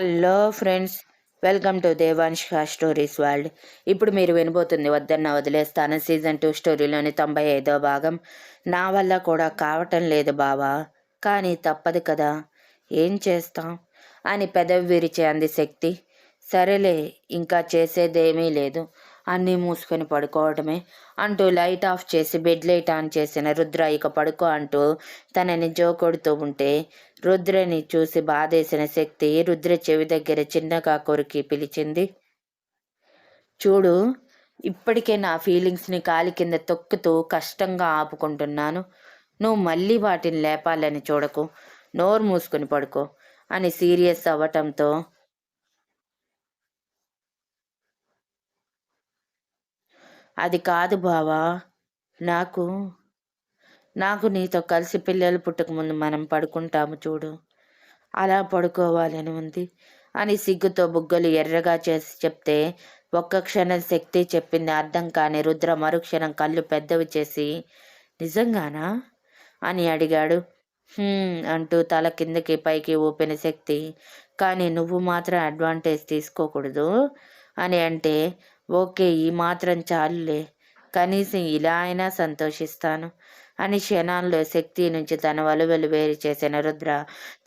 Hello friends welcome to Devansh stories world. ఇప్పుడు మీరు వినబోతుంది వద్దన్న వదిలేస్తాను. సీజన్ టూ స్టోరీలోని తొంభై ఐదో భాగం. నా వల్ల కూడా కావటం లేదు బావా. కానీ తప్పదు కదా. ఏం చేస్తాం? అని పెదవి విరిచే అంది శక్తి. సరేలే ఇంకా చేసేదేమీ లేదు. అన్నీ మూసుకొని పడుకోవడమే అంటూ లైట్ ఆఫ్ చేసి బెడ్ లైట్ ఆన్ చేసిన రుద్ర ఇక పడుకో అంటూ తనని జోకొడుతూ ఉంటే రుద్రని చూసి బాధేసిన శక్తి రుద్ర చెవి దగ్గర చిన్నగా కొరికి పిలిచింది. చూడు ఇప్పటికే నా ఫీలింగ్స్ని కాలి కింద తొక్కుతూ కష్టంగా ఆపుకుంటున్నాను. నువ్వు మళ్ళీ వాటిని లేపాలని చూడకు. నోరు మూసుకుని పడుకో అని సీరియస్ అవ్వటంతో అది కాదు బావా. నాకు నాకు నీతో కలిసి పిల్లలు పుట్టక ముందు మనం పడుకుంటాము చూడు. అలా పడుకోవాలని ఉంది అని సిగ్గుతో బుగ్గలు ఎర్రగా చేసి చెప్తే ఒక్క క్షణం శక్తి చెప్పింది అర్థం కాని రుద్ర మరుక్షణం కళ్ళు పెద్దవి చేసి నిజంగానా? అని అడిగాడు. అంటూ తల కిందకి పైకి ఊపిన శక్తి కానీ నువ్వు మాత్రం అడ్వాంటేజ్ తీసుకోకూడదు అని అంటే ఓకే ఈ మాత్రం చాలులే. కనీసం ఇలా అయినా సంతోషిస్తాను. అని క్షణాల్లో శక్తి నుంచి తన వలువలు వేరు చేసిన రుద్ర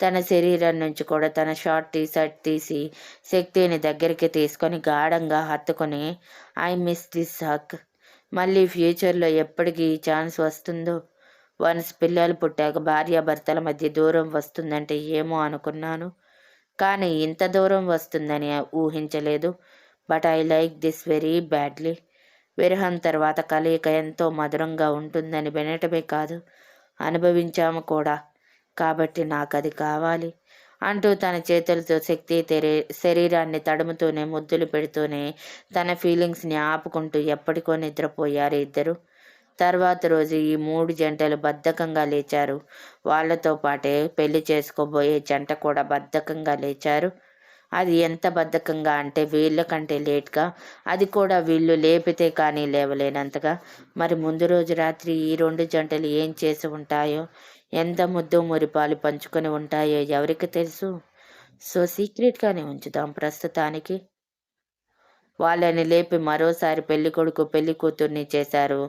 తన శరీరం నుంచి కూడా తన షార్ట్ టీ షర్ట్ తీసి శక్తిని దగ్గరికి తీసుకొని గాఢంగా హత్తుకొని ఐ మిస్ దిస్ హక్. మళ్ళీ ఫ్యూచర్లో ఎప్పటికీ ఈ ఛాన్స్ వస్తుందో? వన్స్ పిల్లలు పుట్టాక భార్యాభర్తల మధ్య దూరం వస్తుందంటే ఏమో అనుకున్నాను. కానీ ఇంత దూరం వస్తుందని ఊహించలేదు. But I like this very badly విరహం తర్వాత కలయిక ఎంతో మధురంగా ఉంటుందని వినటమే కాదు అనుభవించాము కూడా. కాబట్టి నాకు అది కావాలి అంటూ తన చేతులతో శక్తి తెరే శరీరాన్ని తడుముతూనే ముద్దులు పెడుతూనే తన ఫీలింగ్స్ని ఆపుకుంటూ ఎప్పటికో నిద్రపోయారు ఇద్దరు. తర్వాత రోజు ఈ మూడు జంటలు బద్ధకంగా లేచారు. వాళ్ళతో పాటే పెళ్ళి చేసుకోబోయే జంట కూడా బద్ధకంగా లేచారు. అది ఎంత బద్ధకంగా అంటే వీళ్ళకంటే లేట్గా. అది కూడా వీళ్ళు లేపితే కానీ లేవలేనంతగా. మరి ముందు రోజు రాత్రి ఈ రెండు జంటలు ఏం చేసి ఉంటాయో ఎంత ముద్దు మురిపాలు పంచుకొని ఉంటాయో ఎవరికి తెలుసు? సో సీక్రెట్గానే ఉంచుదాం ప్రస్తుతానికి. వాళ్ళని లేపి మరోసారి పెళ్ళి కొడుకు పెళ్ళి కూతుర్ని చేశారు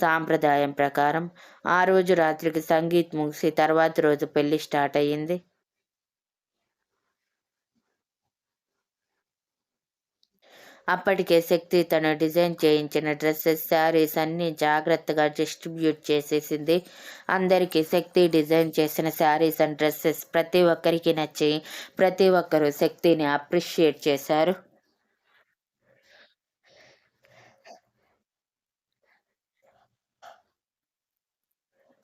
సాంప్రదాయం ప్రకారం. ఆ రోజు రాత్రికి సంగీత్ ముగిసి తర్వాత రోజు పెళ్ళి స్టార్ట్ అయ్యింది. అప్పటికే శక్తి తను డిజైన్ చేయించిన డ్రెస్సెస్ శారీస్ అన్నీ జాగ్రత్తగా డిస్ట్రిబ్యూట్ చేసేసింది. అందరికీ శక్తి డిజైన్ చేసిన శారీస్ అండ్ డ్రెస్సెస్ ప్రతి ఒక్కరికి నచ్చి ప్రతి ఒక్కరూ శక్తిని అప్రిషియేట్ చేశారు.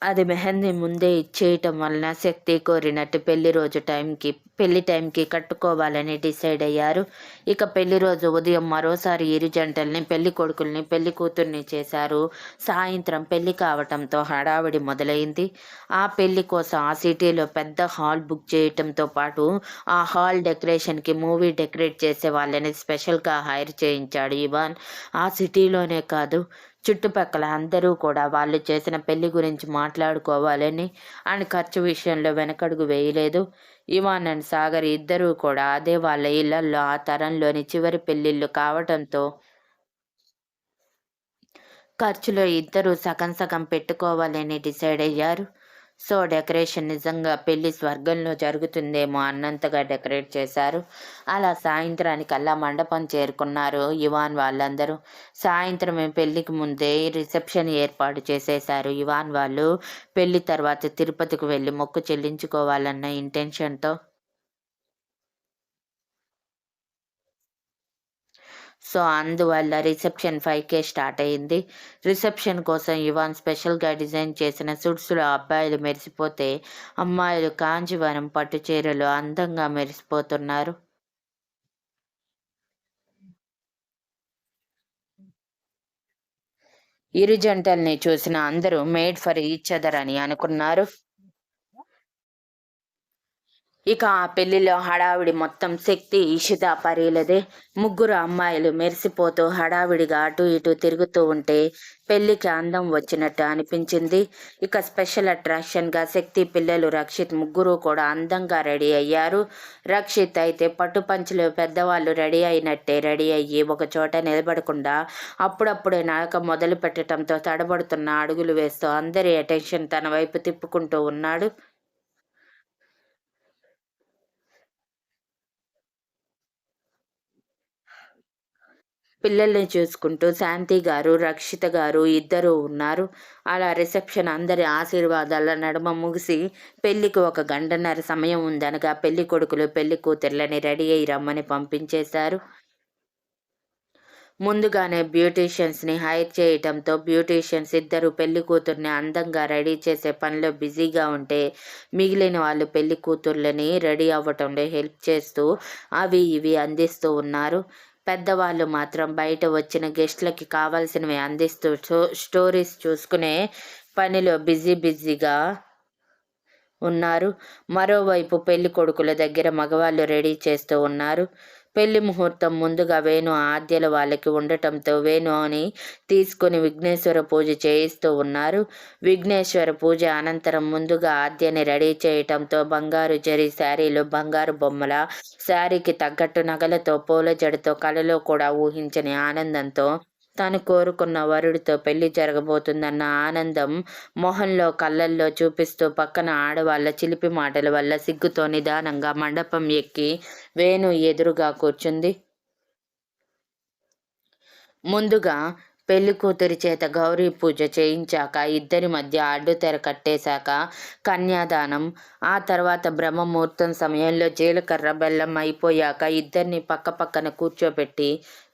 అది మెహందీ ముందే ఇచ్చేయటం వలన శక్తి కోరినట్టు పెళ్ళి రోజు టైంకి పెళ్ళి టైంకి కట్టుకోవాలని డిసైడ్ అయ్యారు. ఇక పెళ్ళి రోజు ఉదయం మరోసారి ఇరు జంటల్ని పెళ్ళి కొడుకుల్ని పెళ్ళి కూతుర్ని చేశారు. సాయంత్రం పెళ్ళి కావటంతో హడావిడి మొదలైంది. ఆ పెళ్ళి కోసం ఆ సిటీలో పెద్ద హాల్ బుక్ చేయటంతో పాటు ఆ హాల్ డెకరేషన్కి మూవీ డెకరేట్ చేసే వాళ్ళని స్పెషల్గా హైర్ చేయించాడు ఇవాన్. ఆ సిటీలోనే కాదు చుట్టుపక్కల అందరూ కూడా వాళ్ళు చేసిన పెళ్ళి గురించి మాట్లాడుకోవాలని ఆయన ఖర్చు విషయంలో వెనకడుగు వేయలేదు. ఇవాన్ అండ్ సాగర్ ఇద్దరూ కూడా అదే వాళ్ళ ఇళ్ళలో ఆ తరంలోని చివరి పెళ్ళిళ్ళు కావటంతో ఖర్చులో ఇద్దరు సగం సగం పెట్టుకోవాలని డిసైడ్ అయ్యారు. సో డెకరేషన్ నిజంగా పెళ్ళి స్వర్గంలో జరుగుతుందేమో అన్నంతగా డెకరేట్ చేశారు. అలా సాయంత్రానికల్లా మండపం చేరుకున్నారు ఇవాన్ వాళ్ళందరూ. సాయంత్రం పెళ్ళికి ముందే రిసెప్షన్ ఏర్పాటు చేసేశారు ఇవాన్ వాళ్ళు. పెళ్ళి తర్వాత తిరుపతికి వెళ్ళి మొక్కు చెల్లించుకోవాలన్న ఇంటెన్షన్తో సో అందువల్ల రిసెప్షన్ ఫైవ్కే స్టార్ట్ అయింది. రిసెప్షన్ కోసం ఇవాన్ స్పెషల్గా డిజైన్ చేసిన సుడ్స్లో అబ్బాయిలు మెరిసిపోతే అమ్మాయిలు కాంజీవరం పట్టు చీరలు అందంగా మెరిసిపోతున్నారు. ఇరు జంటల్ని చూసిన అందరూ మేడ్ ఫర్ ఈచ్ అదర్ అని అనుకున్నారు. ఇక ఆ పెళ్ళిలో హడావిడి మొత్తం శక్తి ఇషిత పరీలదే. ముగ్గురు అమ్మాయిలు మెరిసిపోతూ హడావిడిగా అటు ఇటు తిరుగుతూ ఉంటే పెళ్ళికి అందం వచ్చినట్టు అనిపించింది. ఇక స్పెషల్ అట్రాక్షన్గా శక్తి పిల్లలు రక్షిత్ ముగ్గురు కూడా అందంగా రెడీ అయ్యారు. రక్షిత్ అయితే పట్టుపంచులు పెద్దవాళ్ళు రెడీ అయినట్టే రెడీ అయ్యి ఒక చోట నిలబడకుండా అప్పుడప్పుడే నడక మొదలు పెట్టడంతో తడబడుతున్న అడుగులు వేస్తూ అందరి అటెన్షన్ తన వైపు తిప్పుకుంటూ ఉన్నాడు. పిల్లల్ని చూసుకుంటూ శాంతి గారు రక్షిత గారు ఇద్దరు ఉన్నారు. అలా రిసెప్షన్ అందరి ఆశీర్వాదాల నడుమ ముగిసి పెళ్ళికి ఒక గంటన్నర సమయం ఉందనగా పెళ్ళి కొడుకులు పెళ్ళి కూతుర్లని రెడీ అయ్యి రమ్మని పంపించేశారు. ముందుగానే బ్యూటీషియన్స్ని హైర్ చేయటంతో బ్యూటీషియన్స్ ఇద్దరు పెళ్ళి కూతుర్ని అందంగా రెడీ చేసే పనిలో బిజీగా ఉంటే మిగిలిన వాళ్ళు పెళ్ళి కూతుర్లని రెడీ అవ్వటంలో హెల్ప్ చేస్తూ అవి ఇవి అందిస్తూ ఉన్నారు. పెద్దవాళ్ళు మాత్రం బయట వచ్చిన గెస్ట్లకి కావాల్సినవి అందిస్తూ స్టోరీస్ చూసుకునే పనిలో బిజీ బిజీగా ఉన్నారు. మరోవైపు పెళ్ళి కొడుకుల దగ్గర మగవాళ్ళు రెడీ చేస్తూ ఉన్నారు. పెళ్ళి ముహూర్తం ముందుగా వేణు ఆద్యల వాళ్ళకి ఉండటంతో వేణు అని తీసుకుని విఘ్నేశ్వర పూజ చేయిస్తూ ఉన్నారు. విఘ్నేశ్వర పూజ అనంతరం ముందుగా ఆద్యని రెడీ చేయటంతో బంగారు జరి శారీలు బంగారు బొమ్మల శారీకి తగ్గట్టు నగలతో పూల జడతో కళలో కూడా ఊహించని ఆనందంతో తాను కోరుకున్న వరుడితో పెళ్ళి జరగబోతుందన్న ఆనందం మొహంలో కళ్ళల్లో చూపిస్తూ పక్కన ఆడవాళ్ళ చిలిపి మాటల వల్ల సిగ్గుతో నిదానంగా మండపం ఎక్కి వేణు ఎదురుగా కూర్చుంది. ముందుగా పెళ్ళి కూతురి చేత గౌరీ పూజ చేయించాక ఇద్దరి మధ్య అడ్డుతెర కట్టేశాక కన్యాదానం ఆ తర్వాత బ్రహ్మముహూర్తం సమయంలో జీలకర్ర బెల్లం అయిపోయాక ఇద్దరిని పక్క పక్కన కూర్చోబెట్టి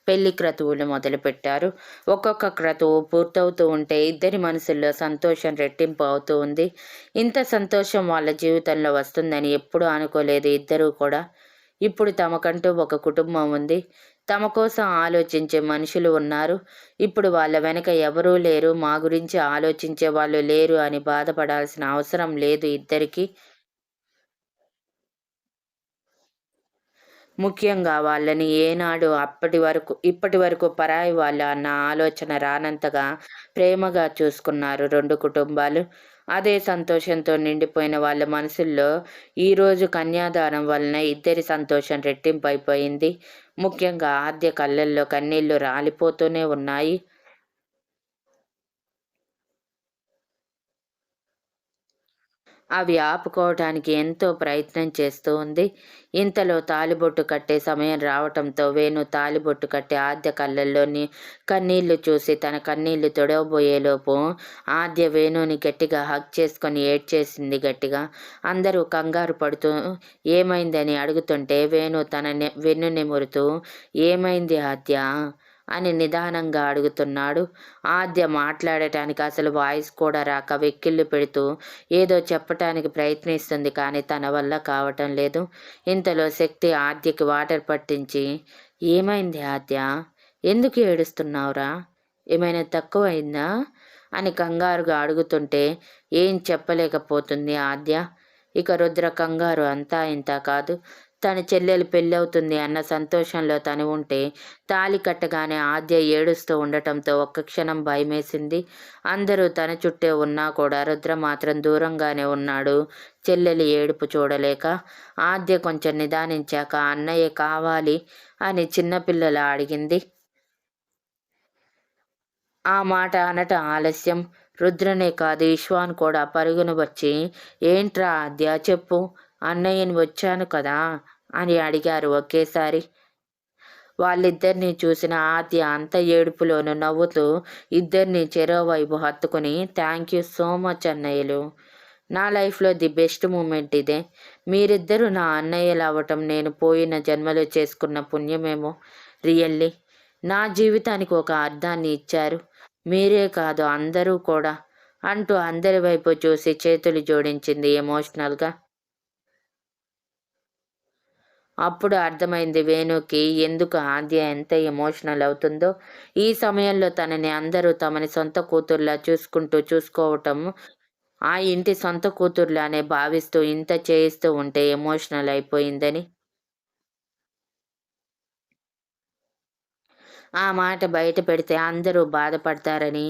పెళ్ళి క్రతువులు మొదలుపెట్టారు. ఒక్కొక్క క్రతువు పూర్తవుతూ ఉంటే ఇద్దరి మనసుల్లో సంతోషం రెట్టింపు అవుతూ ఉంది. ఇంత సంతోషం వాళ్ళ జీవితంలో వస్తుందని ఎప్పుడూ అనుకోలేదు ఇద్దరూ కూడా. ఇప్పుడు తమకంటూ ఒక కుటుంబం ఉంది. తమ కోసం ఆలోచించే మనుషులు ఉన్నారు. ఇప్పుడు వాళ్ళ వెనక ఎవరూ లేరు. మా గురించి ఆలోచించే వాళ్ళు లేరు అని బాధపడాల్సిన అవసరం లేదు ఇద్దరికీ. ముఖ్యంగా వాళ్ళని ఏనాడు అప్పటి వరకు ఇప్పటి వరకు పరాయి వాళ్ళ అన్న ఆలోచన రానంతగా ప్రేమగా చూసుకున్నారు రెండు కుటుంబాలు. అదే సంతోషంతో నిండిపోయిన వాళ్ళ మనసుల్లో ఈరోజు కన్యాదానం వలన ఇద్దరి సంతోషం రెట్టింపు అయిపోయింది ముఖ్యంగా ఆద్య కళ్ళల్లో కన్నీళ్ళు రాలిపోతూనే ఉన్నాయి. అవి ఆపుకోవటానికి ఎంతో ప్రయత్నం చేస్తూ ఉంది. ఇంతలో తాలిబొట్టు కట్టే సమయం రావటంతో వేణు తాలిబొట్టు కట్టే ఆద్య కళ్ళల్లోని కన్నీళ్ళు చూసి తన కన్నీళ్ళు తొడవబోయేలోపు ఆద్య వేణుని గట్టిగా హక్ చేసుకొని ఏడ్చేసింది గట్టిగా. అందరూ కంగారు పడుతూ ఏమైందని? అడుగుతుంటే వేణు తన వెన్ను నెమురుతూ ఏమైంది ఆద్య? అని నిదానంగా అడుగుతున్నాడు. ఆద్య మాట్లాడటానికి అసలు వాయిస్ కూడా రాక వెక్కిళ్ళు పెడుతూ ఏదో చెప్పటానికి ప్రయత్నిస్తుంది కానీ తన వల్ల కావటం లేదు. ఇంతలో శక్తి ఆద్యకి వాటర్ పట్టించి ఏమైంది ఆద్య? ఎందుకు ఏడుస్తున్నావురా? ఏమైనా తక్కువైందా? అని కంగారుగా అడుగుతుంటే ఏం చెప్పలేకపోతుంది ఆద్య? ఇక రుద్ర కంగారు అంతా ఇంత కాదు. తన చెల్లెలు పెళ్ళవుతుంది అన్న సంతోషంలో తను ఉంటే తాలి కట్టగానే ఆద్య ఏడుస్తూ ఉండటంతో ఒక్క క్షణం భయమేసింది. అందరూ తన చుట్టే ఉన్నా కూడా రుద్ర మాత్రం దూరంగానే ఉన్నాడు. చెల్లెలి ఏడుపు చూడలేక ఆద్య కొంచెం నిదానించాక అన్నయ్య కావాలి అని చిన్నపిల్లల అడిగింది. ఆ మాట అనట ఆలస్యం. రుద్రనే కాదు ఇష్వాన్ కూడా పరుగును వచ్చి ఏంట్రా ఆద్య చెప్పు అన్నయ్యని వచ్చాను కదా అని అడిగారు ఒకేసారి. వాళ్ళిద్దరిని చూసిన ఆద్య అంత ఏడుపులోను నవ్వుతూ ఇద్దరిని చెరోవైపు హత్తుకుని థ్యాంక్ యూ సో మచ్ అన్నయ్యలు. నా లైఫ్లో ది బెస్ట్ మూమెంట్ ఇదే. మీరిద్దరూ నా అన్నయ్యలు అవ్వటం నేను పోయిన జన్మలో చేసుకున్న పుణ్యమేమో రియల్లీ. నా జీవితానికి ఒక అర్థాన్ని ఇచ్చారు. మీరే కాదు అందరూ కూడా. అంటూ అందరి వైపు చూసి చేతులు జోడించింది ఎమోషనల్గా. అప్పుడు అర్థమైంది వేణుకి ఎందుకు ఆద్య ఎంత ఎమోషనల్ అవుతుందో. ఈ సమయంలో తనని అందరూ తమని సొంత కూతుర్లా చూసుకుంటూ చూసుకోవటం ఆ ఇంటి సొంత కూతుర్లానే భావిస్తూ ఇంత చేయిస్తూ ఉంటే ఎమోషనల్ అయిపోయిందని. ఆ మాట బయట పెడితే అందరూ బాధపడతారని.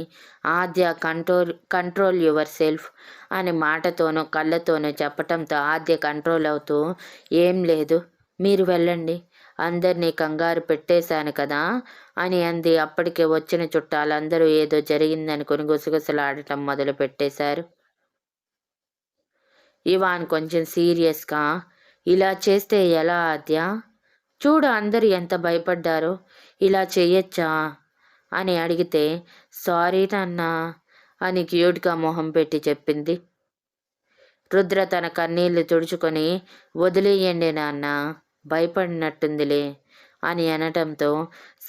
ఆద్య కంట్రోల్ కంట్రోల్ యువర్ సెల్ఫ్ అనే మాటతోనూ కళ్ళతోనూ చెప్పటంతో ఆద్య కంట్రోల్ అవుతూ ఏం లేదు మీరు వెళ్ళండి. అందరినీ కంగారు పెట్టేశాను కదా అని అంది. అప్పటికే వచ్చిన చుట్టాలందరూ ఏదో జరిగిందనుకుని గుసగుసలాడటం మొదలు పెట్టేశారు. ఇవాన్ కొంచెం సీరియస్గా ఇలా చేస్తే ఎలా ఆద్య? చూడు అందరు ఎంత భయపడ్డారో. ఇలా చేయొచ్చా అని అడిగితే సారీ నాన్నా అని క్యూట్గా మొహం పెట్టి చెప్పింది. రుద్ర తన కన్నీళ్ళు తుడుచుకొని వదిలేయండి నాన్న. భయపడినట్టుందిలే అని అనటంతో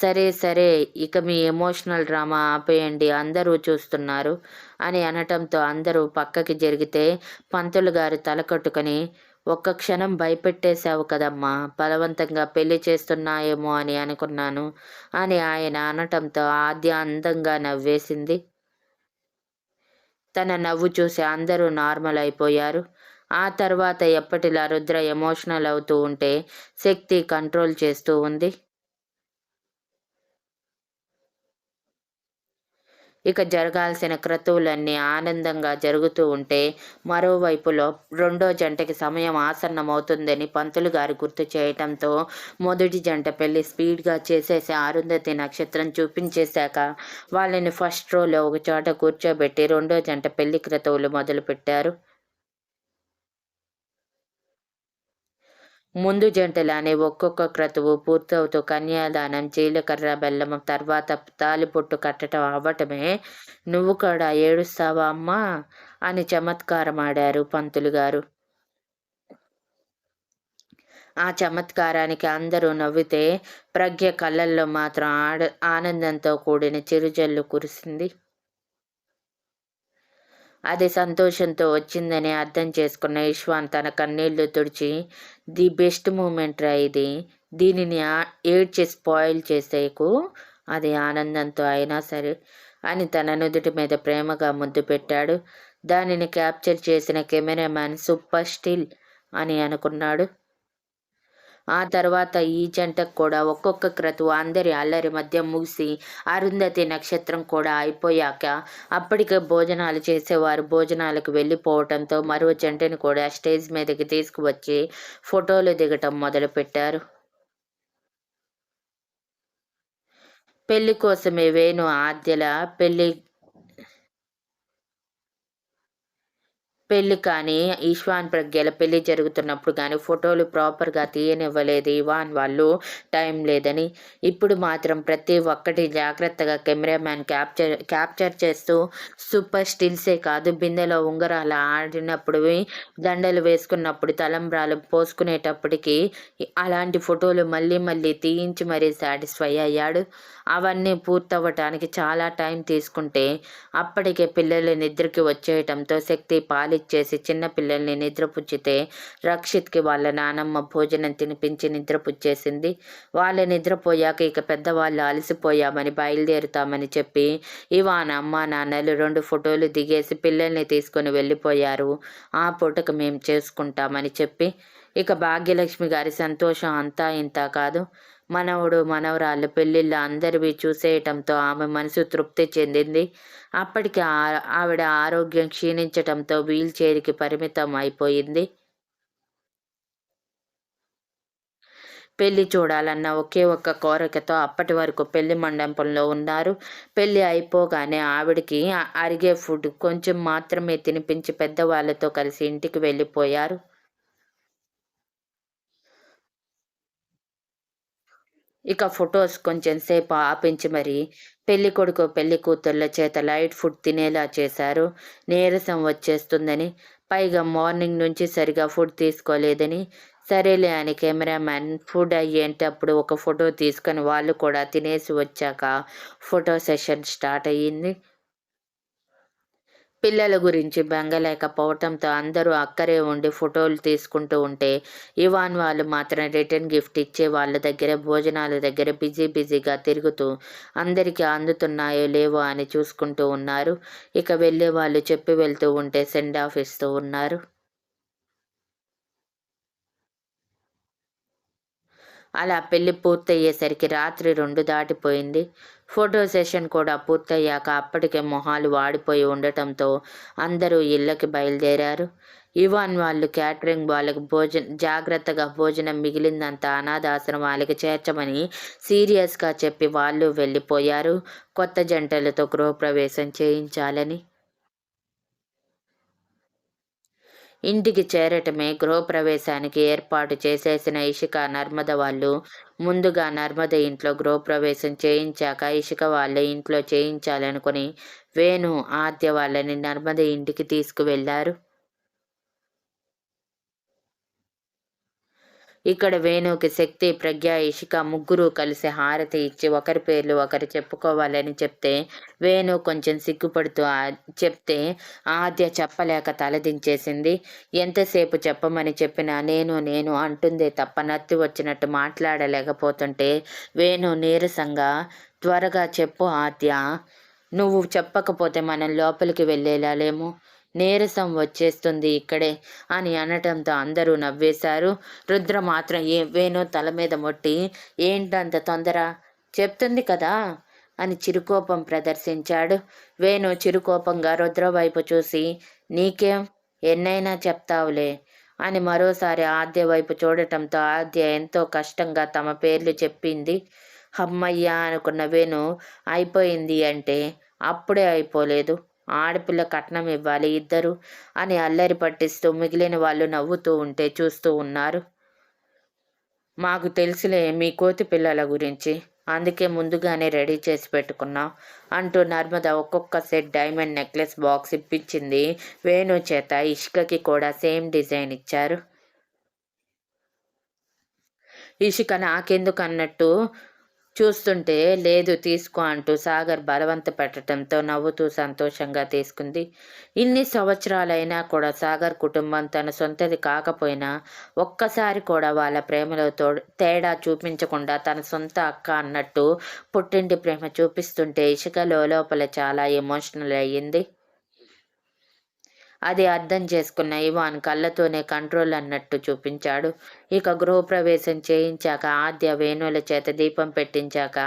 సరే సరే ఇక మీ ఎమోషనల్ డ్రామా ఆపేయండి అందరూ చూస్తున్నారు అని అనటంతో అందరూ పక్కకి జరిగితే పంతులు గారు తలకట్టుకొని ఒక్క క్షణం భయపెట్టేశావు కదమ్మా బలవంతంగా పెళ్ళి చేస్తున్నాయేమో అని అనుకున్నాను అని ఆయన అనటంతో ఆద్య అందంగా నవ్వేసింది. తన నవ్వు చూసి అందరూ నార్మల్ అయిపోయారు. ఆ తర్వాత ఎప్పటిలా రుద్ర ఎమోషనల్ అవుతూ ఉంటే శక్తి కంట్రోల్ చేస్తూ ఉంది. ఇక జరగాల్సిన క్రతువులన్నీ ఆనందంగా జరుగుతూ ఉంటే మరోవైపులో రెండో జంటకి సమయం ఆసన్నమవుతుందని పంతులు గారు గుర్తు చేయటంతో మొదటి జంట పెళ్ళి స్పీడ్గా చేసేసి అరుంధతి నక్షత్రం చూపించేశాక వాళ్ళని ఫస్ట్ రోలో ఒక చోట కూర్చోబెట్టి రెండో జంట పెళ్ళి క్రతువులు మొదలుపెట్టారు. ముందు జంటలానే ఒక్కొక్క క్రతువు పూర్తవుతూ కన్యాదానం జీలకర్ర బెల్లం తర్వాత తాలిపొట్టు కట్టడం అవ్వటమే. నువ్వు కూడా ఏడుస్తావా అమ్మా అని చమత్కారం ఆడారు పంతులు గారు. ఆ చమత్కారానికి అందరూ నవ్వితే ప్రజ్ఞ కళ్ళల్లో మాత్రం ఆడ ఆనందంతో కూడిన చిరుజల్లు కురిసింది. అది సంతోషంతో వచ్చిందని అర్థం చేసుకున్న ఇష్వాన్ తన కన్నీళ్ళు తుడిచి ది బెస్ట్ మూమెంట్ రా ఇది. దీనిని ఏడ్చి స్పాయిల్ చేసేకు అది ఆనందంతో అయినా సరే అని తన నుదుటి మీద ప్రేమగా ముద్దు పెట్టాడు. దానిని క్యాప్చర్ చేసిన కెమెరామ్యాన్ సూపర్ స్టిల్ అని అనుకున్నాడు. ఆ తర్వాత ఈ జంటకు కూడా ఒక్కొక్క క్రతువు అందరి అల్లరి మధ్య ముగిసి అరుంధతి నక్షత్రం కూడా అయిపోయాక అప్పటికే భోజనాలు చేసేవారు. భోజనాలకు వెళ్ళిపోవటంతో మరో జంటను కూడా స్టేజ్ మీదకి తీసుకువచ్చి ఫోటోలు దిగటం మొదలుపెట్టారు. పెళ్ళి కోసమే వేణు ఆద్యల పెళ్ళి పెళ్ళి కానీ ఈశ్వాన్ ప్రజ్ఞల పెళ్ళి జరుగుతున్నప్పుడు కానీ ఫోటోలు ప్రాపర్గా తీయనివ్వలేదు ఇవాన్ వాళ్ళు. టైం లేదని. ఇప్పుడు మాత్రం ప్రతి ఒక్కటి జాగ్రత్తగా కెమెరామ్యాన్ క్యాప్చర్ క్యాప్చర్ చేస్తూ సూపర్ స్టిల్సే కాదు బిందెలో ఉంగరాలు ఆడినప్పుడు దండలు వేసుకున్నప్పుడు తలంబ్రాలు పోసుకునేటప్పటికి అలాంటి ఫోటోలు మళ్ళీ మళ్ళీ తీయించి మరీ సాటిస్ఫై అయ్యాడు. అవన్నీ పూర్తవ్వటానికి చాలా టైం తీసుకుంటే అప్పటికే పిల్లలు నిద్రకి వచ్చేయటంతో శక్తి పాలిచ్చేసి చిన్న పిల్లల్ని నిద్రపుచ్చితే రక్షిత్కి వాళ్ళ నానమ్మ భోజనం తినిపించి నిద్రపుచ్చేసింది. వాళ్ళు నిద్రపోయాక ఇక పెద్దవాళ్ళు అలసిపోయామని బయలుదేరుతామని చెప్పి ఇవాన అమ్మ నాన్నలు రెండు ఫోటోలు దిగేసి పిల్లల్ని తీసుకొని వెళ్ళిపోయారు. ఆ పూటకు మేము చేసుకుంటామని చెప్పి ఇక భాగ్యలక్ష్మి గారి సంతోషం అంతా ఇంత కాదు. మనవడు మనవరాళ్ళు పెళ్ళిళ్ళు అందరివి చూసేయటంతో ఆమె మనసు తృప్తి చెందింది. అప్పటికి ఆవిడ ఆరోగ్యం క్షీణించటంతో వీల్ చైర్కి పరిమితం అయిపోయింది. పెళ్ళి చూడాలన్న ఒకే ఒక్క కోరికతో అప్పటి వరకు పెళ్ళి మండపంలో ఉన్నారు. పెళ్ళి అయిపోగానే ఆవిడికి అరిగే ఫుడ్ కొంచెం మాత్రమే తినిపించి పెద్దవాళ్ళతో కలిసి ఇంటికి వెళ్ళిపోయారు. ఇక ఫొటోస్ కొంచెం సేపు ఆపించి మరి పెళ్ళి కొడుకు పెళ్ళి కూతుర్ల చేత లైట్ ఫుడ్ తినేలా చేశారు. నీరసం వచ్చేస్తుందని పైగా మార్నింగ్ నుంచి సరిగా ఫుడ్ తీసుకోలేదని. సరేలే అని కెమెరామ్యాన్ ఫుడ్ అయ్యేటప్పుడు ఒక ఫోటో తీసుకొని వాళ్ళు కూడా తినేసి వచ్చాక ఫోటో సెషన్ స్టార్ట్ అయ్యింది. పిల్లల గురించి బెంగలేకపోవటంతో అందరూ అక్కరే ఉండి ఫోటోలు తీసుకుంటూ ఉంటే ఇవాన్ వాళ్ళు మాత్రం రిటర్న్ గిఫ్ట్ ఇచ్చే వాళ్ళ దగ్గర భోజనాల దగ్గర బిజీ బిజీగా తిరుగుతూ అందరికీ అందుతున్నాయో లేవో అని చూసుకుంటూ ఉన్నారు. ఇక వెళ్ళే వాళ్ళు చెప్పి వెళ్తూ ఉంటే సెండ్ ఆఫ్ ఇస్తూ ఉన్నారు. అలా పెళ్ళి పూర్తయ్యేసరికి రాత్రి రెండు దాటిపోయింది. ఫోటో సెషన్ కూడా పూర్తయ్యాక అప్పటికే మొహాలు వాడిపోయి ఉండటంతో అందరూ ఇళ్ళకి బయలుదేరారు. ఇవాన్ వాళ్ళు క్యాటరింగ్ వాళ్ళకి భోజనం జాగ్రత్తగా భోజనం మిగిలిందంతా అనాథాశ్రమాలకి చేర్చమని సీరియస్గా చెప్పి వాళ్ళు వెళ్ళిపోయారు. కొత్త జంటలతో గృహప్రవేశం చేయించాలని ఇంటికి చేరటమే గృహప్రవేశానికి ఏర్పాటు చేసేసిన ఇషిక నర్మద వాళ్ళు ముందుగా నర్మద ఇంట్లో గృహప్రవేశం చేయించాక ఇషిక వాళ్ళ ఇంట్లో చేయించాలనుకుని వేణు ఆద్య వాళ్ళని నర్మద ఇంటికి తీసుకువెళ్ళారు. ఇక్కడ వేణుకి శక్తి ప్రజ్ఞ ఇషిక ముగ్గురు కలిసి హారతి ఇచ్చి ఒకరి పేర్లు ఒకరు చెప్పుకోవాలని చెప్తే వేణు కొంచెం సిగ్గుపడుతూ చెప్తే ఆద్య చెప్పలేక తలదించేసింది. ఎంతసేపు చెప్పమని చెప్పినా నేను నేను అంటుందే తప్ప నత్తి వచ్చినట్టు మాట్లాడలేకపోతుంటే వేణు నీరసంగా త్వరగా చెప్పు ఆద్య. నువ్వు చెప్పకపోతే మనం లోపలికి వెళ్ళేలా లేము. నీరసం వచ్చేస్తుంది ఇక్కడే అని అనటంతో అందరూ నవ్వేశారు. రుద్ర మాత్రం ఏవేనో వేణు తల మీద మొట్టి ఏంటంత తొందర? చెప్తుంది కదా అని చిరుకోపం ప్రదర్శించాడు. వేణు చిరుకోపంగా రుద్ర వైపు చూసి నీకేం? ఎన్నైనా చెప్తావులే అని మరోసారి ఆద్య వైపు చూడటంతో ఆద్య ఎంతో కష్టంగా తమ పేర్లు చెప్పింది. అమ్మయ్యా అనుకున్న వేణు అయిపోయింది అంటే అప్పుడే అయిపోలేదు ఆడపిల్ల కట్నం ఇవ్వాలి ఇద్దరు అని అల్లరి పట్టిస్తూ మిగిలిన వాళ్ళు నవ్వుతూ ఉంటే చూస్తూ ఉన్నారు. మాకు తెలుసులే మీ కోతి పిల్లల గురించి. అందుకే ముందుగానే రెడీ చేసి పెట్టుకున్నాం అంటూ నర్మద ఒక్కొక్క సెట్ డైమండ్ నెక్లెస్ బాక్స్ ఇప్పించింది వేణు చేత ఇష్కకి కూడా సేమ్ డిజైన్ ఇచ్చారు. ఇషిక నాకెందుకు అన్నట్టు చూస్తుంటే లేదు తీసుకో అంటూ సాగర్ బలవంత పెట్టడంతో నవ్వుతూ సంతోషంగా తీసుకుంది. ఇన్ని సంవత్సరాలైనా కూడా సాగర్ కుటుంబం తన సొంతది కాకపోయినా ఒక్కసారి కూడా వాళ్ళ ప్రేమలో తేడా చూపించకుండా తన సొంత అక్క అన్నట్టు పుట్టింటి ప్రేమ చూపిస్తుంటే ఇషిక లోపల చాలా ఎమోషనల్ అయ్యింది. అది అర్థం చేసుకున్న ఇవాన్ కళ్ళతోనే కంట్రోల్ అన్నట్టు చూపించాడు. ఇక గృహప్రవేశం చేయించాక ఆద్య వేణుల చేత దీపం పెట్టించాక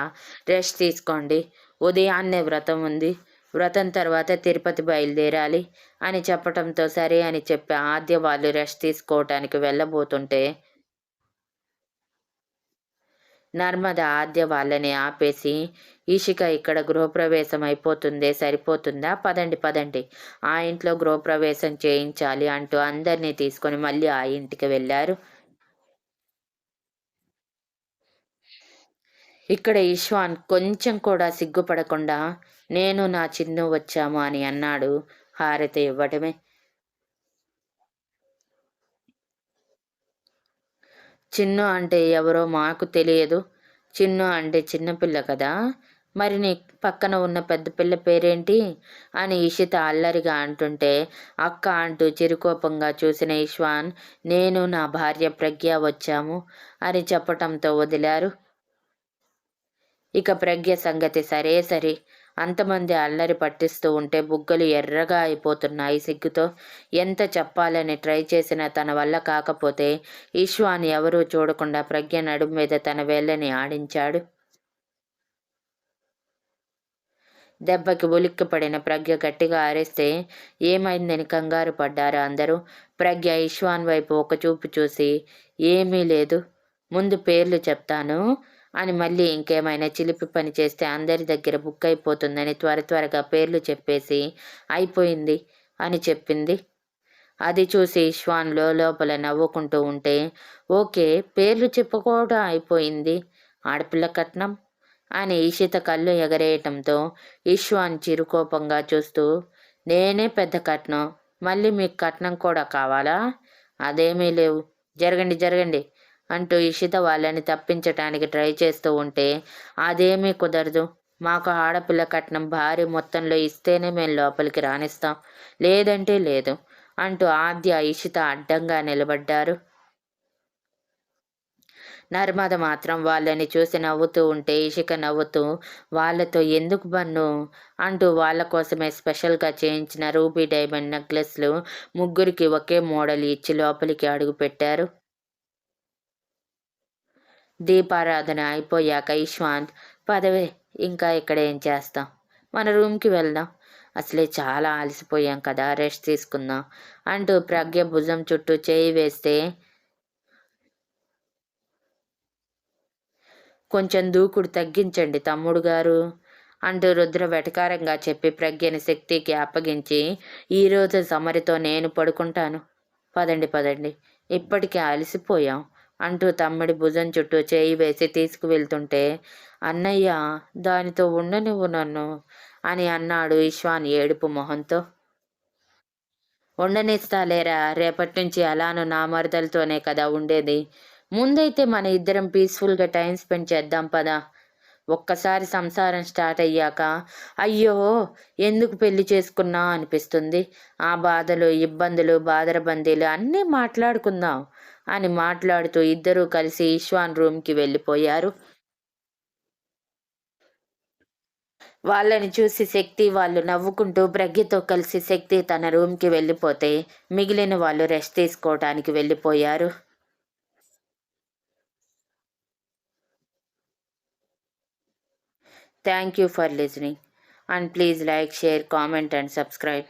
రెస్ట్ తీసుకోండి. ఉదయాన్నే వ్రతం ఉంది. వ్రతం తర్వాత తిరుపతి బయలుదేరాలి అని చెప్పడంతో సరే అని చెప్పి ఆద్య వాళ్ళు రెస్ట్ తీసుకోవటానికి వెళ్ళబోతుంటే నర్మద ఆద్య వాళ్ళని ఆపేసి ఈషిక ఇక్కడ గృహప్రవేశం అయిపోతుందే సరిపోతుందా? పదండి పదండి. ఆ ఇంట్లో గృహప్రవేశం చేయించాలి అంటూ అందరినీ తీసుకొని మళ్ళీ ఆ ఇంటికి వెళ్ళారు. ఇక్కడ ఈశ్వాన్ కొంచెం కూడా సిగ్గుపడకుండా నేను నా చిన్ను వచ్చాము అని అన్నాడు హారతి ఇవ్వటమే. చిన్ను అంటే ఎవరో మాకు తెలియదు. చిన్ను అంటే చిన్నపిల్ల కదా. మరి నీ పక్కన ఉన్న పెద్ద పిల్ల పేరేంటి? అని ఇషిత అల్లరిగా అంటుంటే అక్క అంటూ చిరుకోపంగా చూసిన ఇష్వాన్ నేను నా భార్య ప్రజ్ఞ వచ్చాము అని చెప్పటంతో వదిలారు. ఇక ప్రజ్ఞ సంగతి సరే సరే అంతమంది అల్లరి పట్టిస్తూ ఉంటే బుగ్గలు ఎర్రగా అయిపోతున్నాయి సిగ్గుతో. ఎంత చెప్పాలని ట్రై చేసినా తన వల్ల కాకపోతే ఈశ్వాన్ ఎవరూ చూడకుండా ప్రజ్ఞ నడుం మీద తన వేళ్ళని ఆడించాడు. దెబ్బకి ఉలిక్కి పడిన ప్రజ్ఞ గట్టిగా ఆరేస్తే ఏమైందని కంగారు పడ్డారు అందరూ. ప్రజ్ఞ ఈశ్వాన్ వైపు ఒక చూపు చూసి ఏమీ లేదు. ముందు పేర్లు చెప్తాను. అని మళ్ళీ ఇంకేమైనా చిలిపి పని చేస్తే అందరి దగ్గర బుక్ అయిపోతుందని త్వర త్వరగా పేర్లు చెప్పేసి అయిపోయింది అని చెప్పింది. అది చూసి శ్వాన్ లోపల నవ్వుకుంటూ ఉంటే ఓకే పేర్లు చెప్పుకోవడం అయిపోయింది. ఆడపిల్ల కట్నం అని ఈషిత కళ్ళు ఎగరేయటంతో ఈశ్వాన్ చిరుకోపంగా చూస్తూ నేనే పెద్ద కట్నం మళ్ళీ మీకు కట్నం కూడా కావాలా? అదేమీ లేవు. జరగండి జరగండి అంటూ ఇషిత వాళ్ళని తప్పించటానికి ట్రై చేస్తూ ఉంటే అదేమీ కుదరదు. మాకు ఆడపిల్ల కట్నం భారీ మొత్తంలో ఇస్తేనే మేము లోపలికి రాణిస్తాం లేదంటే లేదు అంటూ ఆద్య ఇషిత అడ్డంగా నిలబడ్డారు. నర్మద మాత్రం వాళ్ళని చూసి నవ్వుతూ ఉంటే ఇషిక నవ్వుతూ వాళ్ళతో ఎందుకు బన్ను? అంటూ వాళ్ళ కోసమే స్పెషల్గా చేయించిన రూబీ డైమండ్ నెక్లెస్లు ముగ్గురికి ఒకే మోడల్ ఇచ్చి లోపలికి అడుగు పెట్టారు. దీపారాధన అయిపోయాక ఇష్వాంత్ పదవే ఇంకా ఇక్కడ ఏం చేస్తాం? మన రూమ్కి వెళ్దాం. అసలే చాలా అలసిపోయాం కదా రెస్ట్ తీసుకుందాం. అంటూ ప్రజ్ఞ భుజం చుట్టూ చేయి వేస్తే కొంచెం దూకుడు తగ్గించండి తమ్ముడు గారు అంటూ రుద్ర వెటకారంగా చెప్పి ప్రజ్ఞని శక్తికి అప్పగించి ఈరోజు సమరితో నేను పడుకుంటాను. పదండి పదండి. ఇప్పటికే అలసిపోయాం. అంటూ తమ్ముడి భుజం చుట్టూ చేయి వేసి తీసుకువెళ్తుంటే అన్నయ్య దానితో ఉండనివ్వు నన్ను అని అన్నాడు ఇష్వాన్ ఏడుపు మొహంతో. ఉండనిస్తాలేరా రేపటి నుంచి అలాను నా మరదలతోనే కదా ఉండేది. ముందైతే మన ఇద్దరం పీస్ఫుల్గా టైం స్పెండ్ చేద్దాం పదా. ఒక్కసారి సంసారం స్టార్ట్ అయ్యాక అయ్యో ఎందుకు పెళ్ళి చేసుకున్నా అనిపిస్తుంది. ఆ బాధలు ఇబ్బందులు బాదరబందీలు అన్నీ మాట్లాడుకుందాం. అని మాట్లాడుతూ ఇద్దరూ కలిసి ఈశ్వాన్ రూమ్కి వెళ్ళిపోయారు. వాళ్ళని చూసి శక్తి వాళ్ళు నవ్వుకుంటూ ప్రజ్ఞతో కలిసి శక్తి తన రూమ్కి వెళ్ళిపోతే మిగిలిన వాళ్ళు రెస్ట్ తీసుకోవటానికి వెళ్ళిపోయారు. Thank you for listening and please like share comment and subscribe